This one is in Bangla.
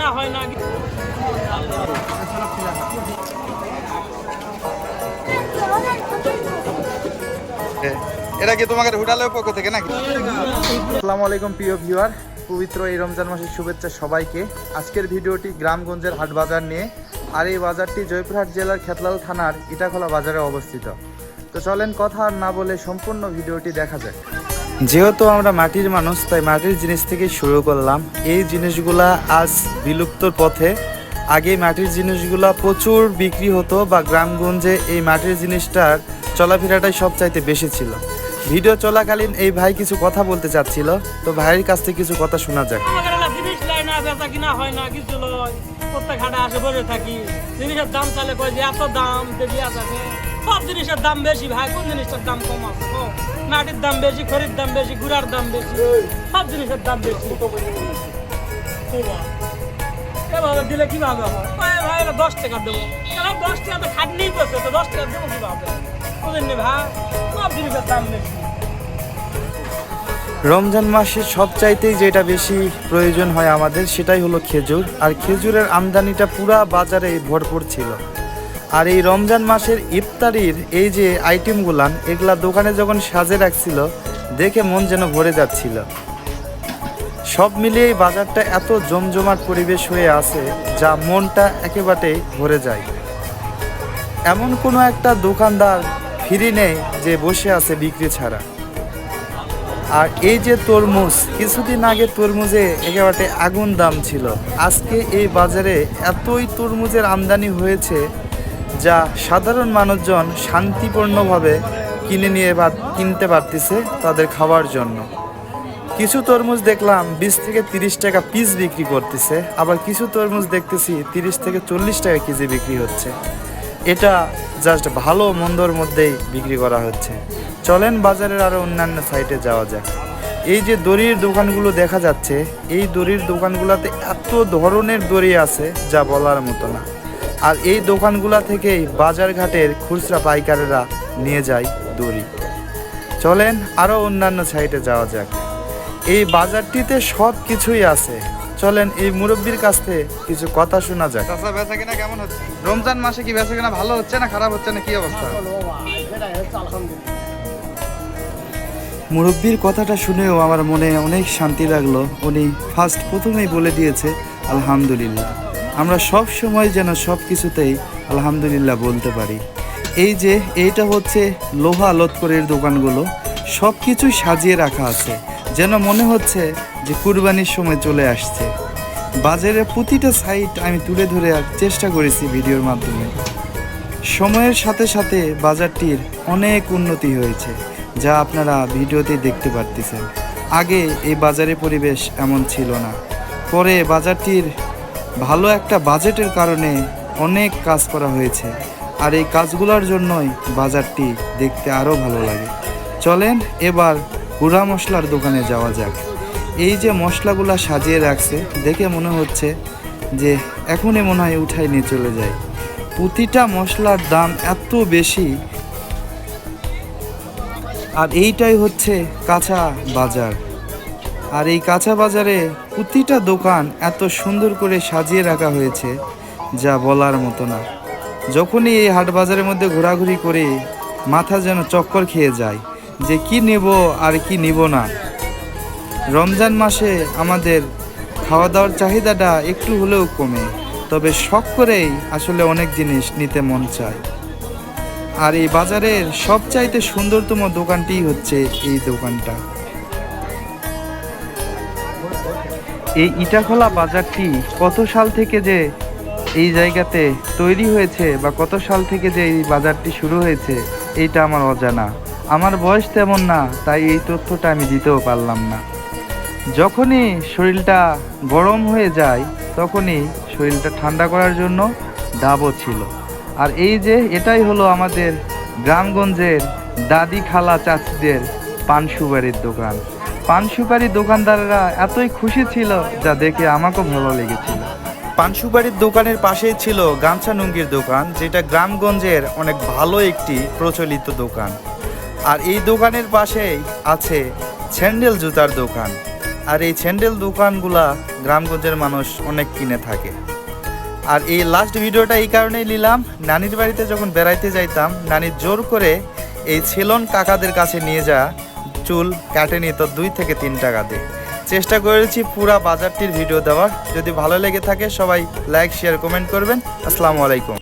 কিনা হয় না। এটা কি তোমাদের হোটেলের পক্ষ থেকে নাকি? আসসালামু আলাইকুম প্রিয় ভিউয়ার। পবিত্র এই রমজান মাসের শুভেচ্ছা সবাইকে। আজকের ভিডিওটি গ্রামগঞ্জের হাট বাজার নিয়ে আর এই বাজারটি জয়পুরহাট জেলার খেতলাল থানার ইটাখোলা বাজারে অবস্থিত। তো চলেন কথা আর না বলে সম্পূর্ণ ভিডিওটি দেখা যাক। যেহেতু আমরা মাটির মানুষ, তাই মাটির জিনিস থেকে শুরু করলাম। এই জিনিসগুলা আজ বিলুপ্তর পথে। আগে মাটির জিনিসগুলা প্রচুর বিক্রি হতো বা গ্রামগঞ্জে এই মাটির জিনিসটার চলাফেরাটাই সবচাইতে বেশি ছিল। ভিডিও চলাকালীন এই ভাই কিছু কথা বলতে চাচ্ছিল। তো ভাইয়ের কাছ থেকে কিছু কথা শোনা যাক। হয় না সব জিনিসের দাম বেশি ভাই, কোন জিনিসটার দাম কম আছে? মাটির দাম বেশি খড়ির দাম বেশি গুড়ার দাম বেশি সব জিনিসের দাম বেশি। এভাবে দিলে কীভাবে হয়? ভাই দশ টাকা দেবো। এরা দশ টাকা তো খাটনি বসে তো দশ টাকা দেবো কীভাবে? বুঝলেন নি ভাই সব জিনিসের দাম বেশি। রমজান মাসে সবচাইতেই যেটা বেশি প্রয়োজন হয় আমাদের সেটাই হলো খেজুর। আর খেজুরের আমদানিটা পুরা বাজারে ভরপুর ছিল। আর এই রমজান মাসের ইফতারির এই যে আইটেমগুলান এগুলা দোকানে যখন সাজে রাখছিল, দেখে মন যেন ভরে যাচ্ছিল। সব মিলিয়ে এই বাজারটা এত জমজমাট পরিবেশ হয়ে আছে, যা মনটা একেবারেই ভরে যায়। এমন কোনো একটা দোকানদার ফিরি নেই যে বসে আছে বিক্রি ছাড়া। আর এই যে তরমুজ, কিছুদিন আগে তরমুজে একেবারে আগুন দাম ছিল। আজকে এই বাজারে এতই তরমুজের আমদানি হয়েছে যা সাধারণ মানুষজন শান্তিপূর্ণভাবে কিনে নিয়ে বা কিনতে পারতেছে তাদের খাওয়ার জন্য। কিছু তরমুজ দেখলাম বিশ থেকে তিরিশ টাকা পিস বিক্রি করতেছে, আবার কিছু তরমুজ দেখতেছি তিরিশ থেকে চল্লিশ টাকা কেজি বিক্রি হচ্ছে। এটা জাস্ট ভালো মন্দর মধ্যেই বিক্রি করা হচ্ছে। চলেন বাজারের আরও অন্যান্য সাইটে যাওয়া যাক। এই যে দড়ির দোকানগুলো দেখা যাচ্ছে, এই দড়ির দোকানগুলোতে এত ধরনের দড়ি আছে যা বলার মতো না। আর এই দোকানগুলা থেকেই বাজারঘাটের খুচরা পাইকারেরা নিয়ে যায় দড়ি। চলেন আরও অন্যান্য সাইটে যাওয়া যাক। এই বাজারটিতে সব কিছুই আছে। চলেন এই মুরব্বীর কাছ থেকে কিছু কথা শোনা বেচা কিনা কেমন হচ্ছে? রমজান মাসে কি বেচা কিনা ভালো হচ্ছে না খারাপ হচ্ছে না কি অবস্থা? মুরব্বীর কথাটা শুনেও আমার মনে অনেক শান্তি লাগল। উনি ফার্স্ট প্রথমেই বলে দিয়েছে আলহামদুলিল্লাহ। আমরা সব সময় যেন সব কিছুতেই আলহামদুলিল্লাহ বলতে পারি। এই যে, এইটা হচ্ছে লোহা লৎকরের দোকানগুলো। সব কিছুই সাজিয়ে রাখা আছে। যেন মনে হচ্ছে যে কুরবানির সময় চলে আসছে। বাজারের প্রতিটা সাইট আমি তুলে ধরে চেষ্টা করেছি ভিডিওর মাধ্যমে। সময়ের সাথে সাথে বাজারটির অনেক উন্নতি হয়েছে, যা আপনারা ভিডিওতে দেখতে পারতেছেন। আগে এই বাজারের পরিবেশ এমন ছিল না। পরে বাজারটির ভালো একটা বাজেটের কারণে অনেক কাজ করা হয়েছে। আর এই কাজগুলোর জন্যই বাজারটি দেখতে আরও ভালো লাগে। চলেন এবার গুঁড়া মশলার দোকানে যাওয়া যাক। এই যে মশলাগুলো সাজিয়ে রাখছে, দেখে মনে হচ্ছে যে এখনই মনে হয় উঠাই নিয়ে চলে যায়। প্রতিটা মশলার দাম এত বেশি। আর এইটাই হচ্ছে কাঁচা বাজার। আর এই কাঁচা বাজারে প্রতিটা দোকান এত সুন্দর করে সাজিয়ে রাখা হয়েছে যা বলার মতো না। যখনই এই হাট বাজারের মধ্যে ঘোরাঘুরি করে মাথা যেন চক্কর খেয়ে যায় যে কি নেব আর কি নিব না। রমজান মাসে আমাদের খাওয়া দাওয়ার চাহিদাটা একটু হলেও কমে, তবে শখ করেই আসলে অনেক জিনিস নিতে মন চায়। আর এই বাজারের সবচাইতে সুন্দরতম দোকানটি হচ্ছে এই দোকানটা। এই ইটাখোলা বাজারটি কত সাল থেকে যে এই জায়গাতে তৈরি হয়েছে বা কত সাল থেকে যে এই বাজারটি শুরু হয়েছে, এইটা আমার অজানা। আমার বয়স তেমন না, তাই এই তথ্যটা আমি দিতেও পারলাম না। যখনই শরীরটা গরম হয়ে যায়, তখনই শরীরটা ঠান্ডা করার জন্য ডাবও ছিল। আর এই যে, এটাই হলো আমাদের গ্রামগঞ্জের দাদি খালা চাচিদের পান সুপারির দোকান। পান সুপারির দোকানদাররা এতই খুশি ছিল যা দেখে আমাকেও ভালো লেগেছিল। পান সুপারির দোকানের পাশেই ছিল গামছা নুঙ্গির দোকান, যেটা গ্রামগঞ্জের অনেক ভালো একটি প্রচলিত দোকান। আর এই দোকানের পাশেই আছে স্যান্ডেল জুতার দোকান। আর এই স্যান্ডেল দোকানগুলা গ্রামগঞ্জের মানুষ অনেক কিনে থাকে। আর এই লাস্ট ভিডিওটা এই কারণেই নিলাম, নানির বাড়িতে যখন বেড়াইতে যাইতাম, নানি জোর করে এই ছেলন কাকাদের কাছে নিয়ে যা চুল কাটে নি তো দুই থেকে তিন টাকা দিয়ে। চেষ্টা করেছি পুরা বাজারটির ভিডিও দেওয়ার। যদি ভালো লেগে থাকে সবাই লাইক শেয়ার কমেন্ট করবেন। আসসালামু আলাইকুম।